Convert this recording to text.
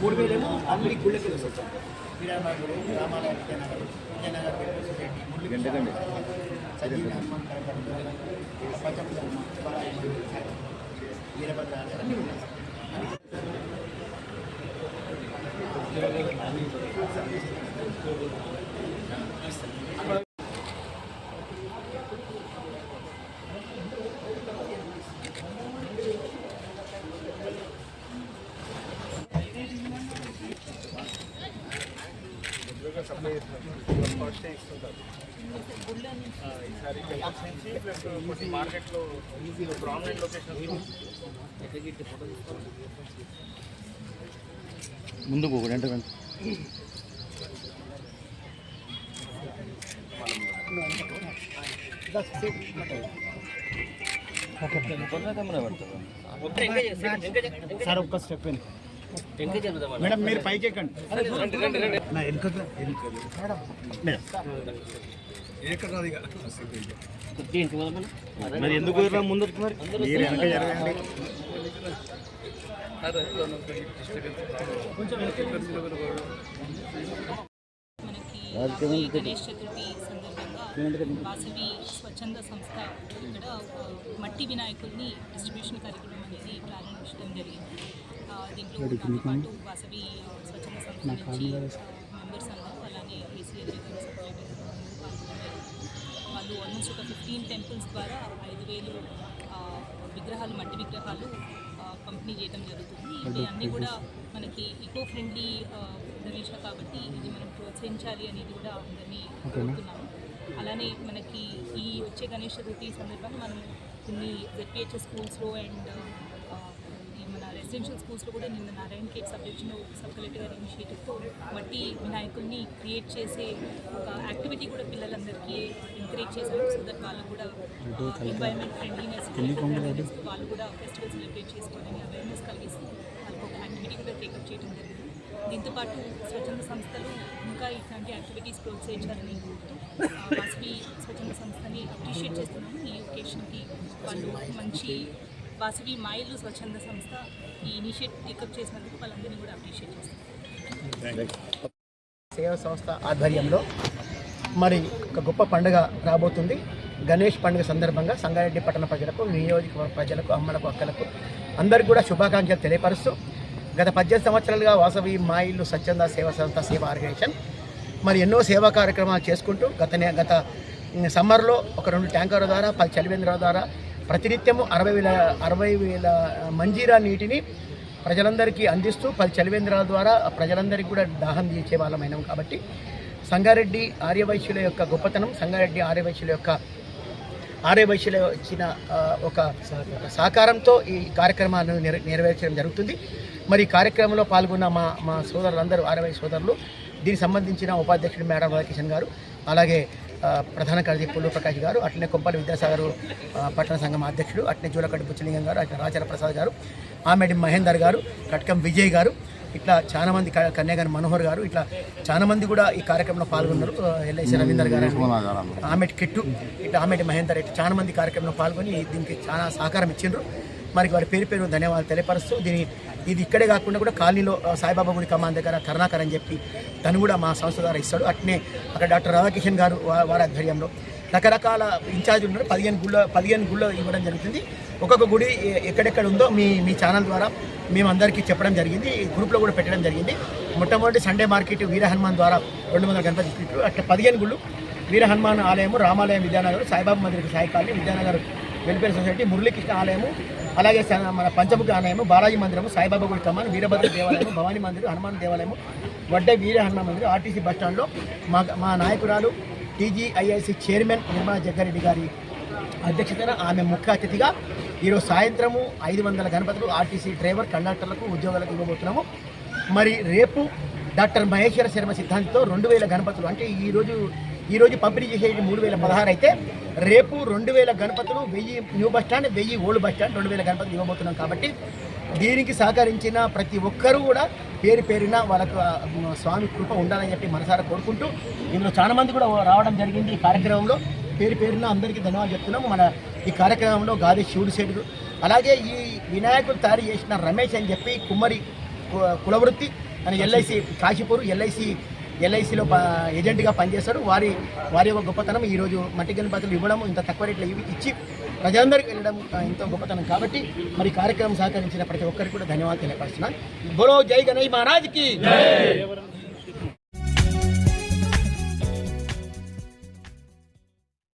మూడువేలేమో అన్ని గుళ్ళకి వస్తాం వీరామాగుడు రామాలయ విద్యానగర్ విజయనగర్ సొసైటీ ముళ్ళు సజీవ హనుమాన్ వీరభద్ర అన్నీ ఉన్నాయి Thank you. Karakatta, Panchamukha Hanuman, Veerabhadra plus మార్కెట్లో ప్రామినెంట్ లొకేషన్ ముందుకు ఒకటి అంటే సార్ ఒక్క స్టెప్ మేడం మీరు పైకి ఎక్కండి. మరి ఎందుకు ముందు మరి? మీరు వెనక జరగండి. మనకి ఈ గణేష్ చతుర్థి వాసవి స్వచ్ఛంద సంస్థ ఇక్కడ మట్టి వినాయకుల్ని డిస్ట్రిబ్యూషన్ కార్యక్రమం అనేది ప్రారంభించడం జరిగింది. దీంట్లో పాటు వాసవి స్వచ్ఛంద సంస్థ నుంచి మెంబర్స్ అందరూ అలానే పాల్గొన్నారు. వాళ్ళు ఆల్మోస్ట్ ఒక ఫిఫ్టీన్ టెంపుల్స్ ద్వారా ఐదు వేలు విగ్రహాలు మట్టి విగ్రహాలు పంపిణీ చేయడం జరుగుతుంది. ఇవి అన్నీ కూడా మనకి ఈకో ఫ్రెండ్లీ గణేష కాబట్టి ఇది మనం ప్రోత్సహించాలి అనేది కూడా అందరినీ కోరుతున్నాము. అలానే మనకి ఈ వచ్చే గణేష్ చతుర్థి సందర్భంగా మనం కొన్ని జెడ్పిహెచ్ఎస్ స్కూల్స్లో అండ్ ఈ మన రెసిడెన్షియల్ స్కూల్స్లో కూడా నిన్న నారాయణ కేట్ సబ్జెక్ట్ను సబ్ కలెక్టర్ గారి ఇనిషియేటివ్తో మట్టి వినాయకుల్ని క్రియేట్ చేసే ఒక యాక్టివిటీ కూడా పిల్లలందరికీ ఎంకరేజ్ చేశారు. సో దట్ వాళ్ళు కూడా ఎన్వైరన్మెంట్ ఫ్రెండ్లీనెస్ వాళ్ళు కూడా ఫెస్టివల్ సెలబ్రేట్ చేసుకోవాలని అవేర్నెస్ కలిగిస్తూ వాళ్ళకి ఒక యాక్టివిటీ కూడా టేకప్ చేయడం జరిగింది. దీంతోపాటు స్వచ్ఛంద సంస్థలు ఇంకా ఇట్లాంటి యాక్టివిటీస్ ప్రోత్సహించాలని కోరుతూ వాసవి స్వచ్ఛంద సంస్థని అప్రిషియేట్ చేస్తున్నాము. ఈ ఒకేషన్కి వాళ్ళు మంచి వాసవి మైలు స్వచ్ఛంద సంస్థ ఈ ఇనిషియేట్ టేకప్ చేసినందుకు వాళ్ళందరినీ కూడా అప్రిషియేట్ చేస్తున్నాం సేవా సంస్థ ఆధ్వర్యంలో మరి ఒక గొప్ప పండుగ రాబోతుంది. గణేష్ పండుగ సందర్భంగా సంగారెడ్డి పట్టణ ప్రజలకు నియోజకవర్గ ప్రజలకు అమ్మలకు అక్కలకు అందరికీ కూడా శుభాకాంక్షలు తెలియపరుస్తూ గత పద్దెనిమిది సంవత్సరాలుగా వాసవి మా ఇల్లు స్వచ్ఛంద సేవా సంస్థ సేవా ఆర్గనైజేషన్ మరి ఎన్నో సేవా కార్యక్రమాలు చేసుకుంటూ గత గత సమ్మర్లో ఒక రెండు ట్యాంకర్ల ద్వారా పది చలివేంద్రాల ద్వారా ప్రతినిత్యము అరవై వేల అరవై వేల మంజీరా నీటిని ప్రజలందరికీ అందిస్తూ పది చలివేంద్రాల ద్వారా ప్రజలందరికీ కూడా దాహం తీర్చే వాళ్ళమైనాం కాబట్టి సంగారెడ్డి ఆర్యవైశ్యుల యొక్క గొప్పతనం సంగారెడ్డి ఆర్యవైశ్యుల యొక్క ఆర్యవైశ్యుల ఇచ్చిన ఒక సహకారంతో ఈ కార్యక్రమాన్ని నెర నెరవేర్చడం జరుగుతుంది. మరి ఈ కార్యక్రమంలో పాల్గొన్న మా మా సోదరులందరూ ఆర్యవై సోదరులు దీనికి సంబంధించిన ఉపాధ్యక్షుడు మేడం రాధాకిషన్ గారు అలాగే ప్రధాన కార్యదర్శి పుల్లు ప్రకాష్ గారు అట్లనే కొంపల్లి విద్యాసాగర్ పట్టణ సంఘం అధ్యక్షుడు అట్లనే జూలకడ్డి బుచ్చలింగం గారు అట్లా రాచల ప్రసాద్ గారు ఆమెడి మహేందర్ గారు కట్కం విజయ్ గారు ఇట్లా చాలా మంది క- కన్యాగాని మనోహర్ గారు ఇట్లా చాలా మంది కూడా ఈ కార్యక్రమంలో పాల్గొన్నారు. ఎల్ఐసి రవీందర్ గారు ఆమెటి కిట్టు ఇట్లా ఆమెటి మహేందర్ ఇట్లా చాలా మంది కార్యక్రమంలో పాల్గొని దీనికి చాలా సహకారం ఇచ్చిండ్రు. మరి వారి పేరు పేరు ధన్యవాదాలు తెలియపరుస్తూ దీని ఇది ఇక్కడే కాకుండా కూడా కాలనీలో సాయిబాబా గుడి కమాన్ దగ్గర కరుణాకర్ అని చెప్పి తను కూడా మా సంస్థ ద్వారా ఇస్తాడు. అట్నే అక్కడ డాక్టర్ రాధాకిషన్ గారు వారి ఆధ్వర్యంలో రకరకాల ఇన్ఛార్జ్ ఉన్నారు. పదిహేను గుళ్ళ పదిహేను గుళ్ళో ఇవ్వడం జరుగుతుంది. ఒక్కొక్క గుడి ఎక్కడెక్కడ ఉందో మీ మీ ఛానల్ ద్వారా మేము అందరికీ చెప్పడం జరిగింది. ఈ గ్రూప్లో కూడా పెట్టడం జరిగింది. మొట్టమొదటి సండే మార్కెట్ వీర హనుమాన్ ద్వారా రెండు వందల గణపతి స్ట్రీట్లు అట్లా పదిహేను గుళ్ళు వీర హనుమాన్ ఆలయము రామాలయం Vidyanagar Saibaba Mandir Sai colony Vidyanagar welfare society Muralikrishna ఆలయము అలాగే మన పంచముఖ ఆలయము బాలాజీ మందిరము సాయిబాబా గుడి కమాన్ వీరభద్ర దేవాలయము భవానీ మందిరం హనుమాన్ దేవాలయము వడ్డే వీర హనుమాన్ మందిరం ఆర్టీసీ బస్ మా మా నాయకురాలు టీజీఐఐసి చైర్మన్ నిర్మలా జగ్గారెడ్డి గారి అధ్యక్షతన ఆమె ముఖ్య అతిథిగా ఈరోజు సాయంత్రము ఐదు వందల గణపతులు ఆర్టీసీ డ్రైవర్ కండక్టర్లకు ఉద్యోగాలకు ఇవ్వబోతున్నాము. మరి రేపు డాక్టర్ మహేశ్వర శర్మ సిద్ధాంతితో రెండు వేల గణపతులు అంటే ఈరోజు ఈరోజు పంపిణీ చేసేది మూడు వేల పదహారు అయితే రేపు రెండు వేల గణపతులు వెయ్యి న్యూ బస్ స్టాండ్ వెయ్యి ఓల్డ్ బస్ స్టాండ్ రెండు వేల గణపతులు ఇవ్వబోతున్నాం కాబట్టి దీనికి సహకరించిన ప్రతి ఒక్కరూ కూడా పేరు పేరున వాళ్ళకు స్వామి కృప ఉండాలని చెప్పి మనసారా కోరుకుంటూ ఇందులో చాలా మంది కూడా రావడం జరిగింది ఈ కార్యక్రమంలో. పేరు పేరున అందరికీ ధన్యవాదాలు చెప్తున్నాము. మన ఈ కార్యక్రమంలో గాది శివుడు శెట్టు అలాగే ఈ వినాయకుడు తయారు చేసిన రమేష్ అని చెప్పి కుమ్మరి కు- కులవృత్తి అని ఎల్ఐసి కాశీపూర్ ఎల్ఐసి ఎల్ఐసిలో ఏజెంట్గా పనిచేస్తారు వారి వారి యొక్క గొప్పతనం ఈరోజు మట్టి గణపతులు ఇవ్వడం ఇంత తక్కువ రేట్లు ఇవి ఇచ్చి ప్రజలందరికీ వెళ్ళడం ఇంత ఎంతో గొప్పతనం కాబట్టి మరి కార్యక్రమం సహకరించిన ప్రతి ఒక్కరికి కూడా ధన్యవాదాలు తెలియపరుస్తున్నాను. బోలో జై గణేష్ మహారాజ్కి